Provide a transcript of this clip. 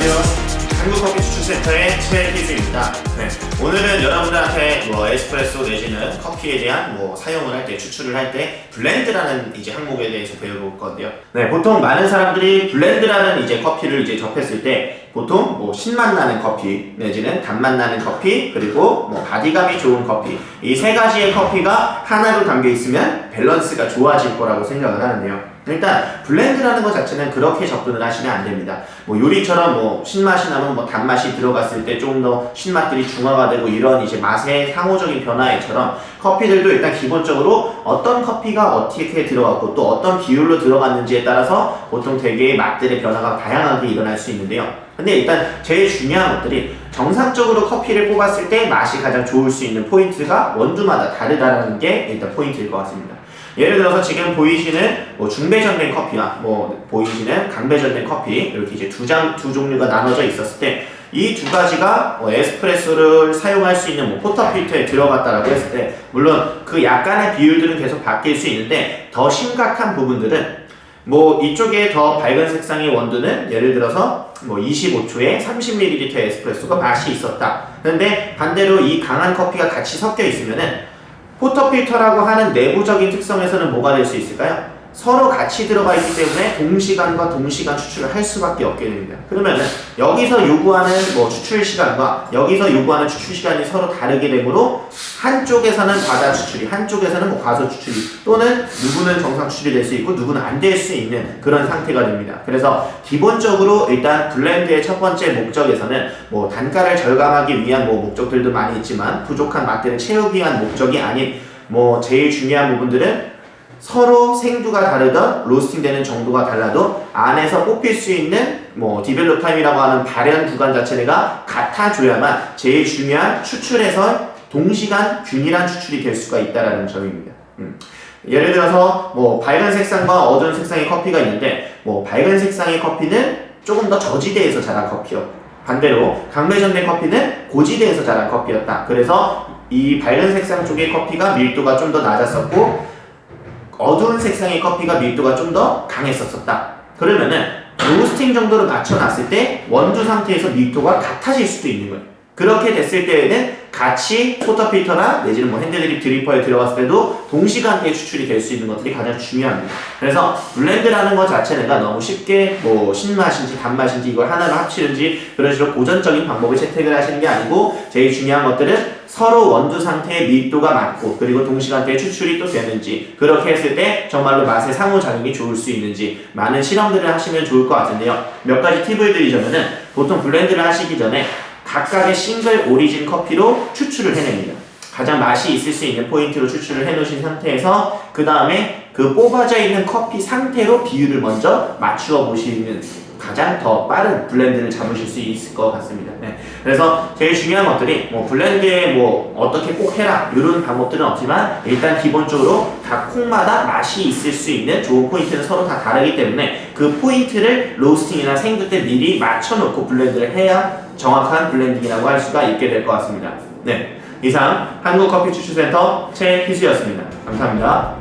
안녕하세요. 한국커피 추출센터의 최희수입니다. 네, 오늘은 여러분들한테 뭐 에스프레소 내지는 커피에 대한 뭐 사용을 할 때, 추출을 할 때 블렌드라는 이제 항목에 대해서 배워볼 건데요. 네, 보통 많은 사람들이 블렌드라는 이제 커피를 이제 접했을 때 보통 뭐 신맛 나는 커피 내지는 단맛 나는 커피 그리고 뭐 바디감이 좋은 커피 이 세 가지의 커피가 하나로 담겨 있으면 밸런스가 좋아질 거라고 생각을 하는데요. 일단 블렌드라는 것 자체는 그렇게 접근을 하시면 안 됩니다. 뭐 요리처럼 뭐 신맛이 나면 뭐 단맛이 들어갔을 때 좀 더 신맛들이 중화가 되고 이런 이제 맛의 상호적인 변화에처럼 커피들도 일단 기본적으로 어떤 커피가 어떻게 들어갔고 또 어떤 비율로 들어갔는지에 따라서 보통 되게 맛들의 변화가 다양하게 일어날 수 있는데요. 근데 일단 제일 중요한 것들이 정상적으로 커피를 뽑았을 때 맛이 가장 좋을 수 있는 포인트가 원두마다 다르다는 게 일단 포인트일 것 같습니다. 예를 들어서 지금 보이시는 뭐 중배전된 커피와 뭐 보이시는 강배전된 커피 이렇게 이제 두 장 두 종류가 나눠져 있었을 때 이 두 가지가 뭐 에스프레소를 사용할 수 있는 뭐 포터필터에 들어갔다라고 했을 때 물론 그 약간의 비율들은 계속 바뀔 수 있는데 더 심각한 부분들은 뭐 이쪽에 더 밝은 색상의 원두는 예를 들어서 뭐 25초에 30ml 에스프레소가 맛이 있었다. 그런데 반대로 이 강한 커피가 같이 섞여 있으면은 포터필터라고 하는 내부적인 특성에서는 뭐가 될 수 있을까요? 서로 같이 들어가 있기 때문에 동시간과 동시간 추출을 할 수밖에 없게 됩니다. 그러면은 여기서 요구하는 뭐 추출 시간과 여기서 요구하는 추출 시간이 서로 다르게 되므로 한쪽에서는 과다 추출이, 한쪽에서는 뭐 과소 추출이 또는 누구는 정상 추출이 될 수 있고 누구는 안 될 수 있는 그런 상태가 됩니다. 그래서 기본적으로 일단 블렌드의 첫 번째 목적에서는 뭐 단가를 절감하기 위한 뭐 목적들도 많이 있지만 부족한 맛들을 채우기 위한 목적이 아닌 뭐 제일 중요한 부분들은 서로 생두가 다르던 로스팅되는 정도가 달라도 안에서 뽑힐 수 있는 뭐 디벨롭 타임이라고 하는 발현 구간 자체가 같아줘야만 제일 중요한 추출에서 동시간 균일한 추출이 될 수가 있다라는 점입니다. 음. 예를 들어서 뭐 밝은 색상과 어두운 색상의 커피가 있는데 뭐 밝은 색상의 커피는 조금 더 저지대에서 자란 커피였고 반대로 강매전된 커피는 고지대에서 자란 커피였다. 그래서 이 밝은 색상 쪽의 커피가 밀도가 좀 더 낮았었고 어두운 색상의 커피가 밀도가 좀 더 강했었었다. 그러면은 로스팅 정도로 맞춰놨을 때 원두 상태에서 밀도가 같아질 수도 있는 거예요. 그렇게 됐을 때에는 같이 포터필터나 내지는 뭐 핸드드립 드리퍼에 들어갔을 때도 동시간대에 추출이 될 수 있는 것들이 가장 중요합니다. 그래서 블렌드라는 것 자체는 너무 쉽게 뭐 신맛인지 단맛인지 이걸 하나로 합치는지 그런 식으로 고전적인 방법을 채택을 하시는 게 아니고 제일 중요한 것들은 서로 원두 상태의 밀도가 맞고 그리고 동시간대에 추출이 또 되는지 그렇게 했을 때 정말로 맛의 상호작용이 좋을 수 있는지 많은 실험들을 하시면 좋을 것 같은데요. 몇 가지 팁을 드리자면은 보통 블렌드를 하시기 전에 각각의 싱글 오리진 커피로 추출을 해냅니다. 가장 맛이 있을 수 있는 포인트로 추출을 해놓으신 상태에서 그 다음에 그 뽑아져 있는 커피 상태로 비율을 먼저 맞추어 보시는 가장 더 빠른 블렌드를 잡으실 수 있을 것 같습니다. 네. 그래서 제일 중요한 것들이 뭐 블렌드에 뭐 어떻게 꼭 해라 이런 방법들은 없지만 일단 기본적으로 각 콩마다 맛이 있을 수 있는 좋은 포인트는 서로 다 다르기 때문에 그 포인트를 로스팅이나 생두 때 미리 맞춰놓고 블렌드를 해야 정확한 블렌딩이라고 할 수가 있게 될 것 같습니다. 네. 이상 한국커피추출센터 최희수였습니다. 감사합니다.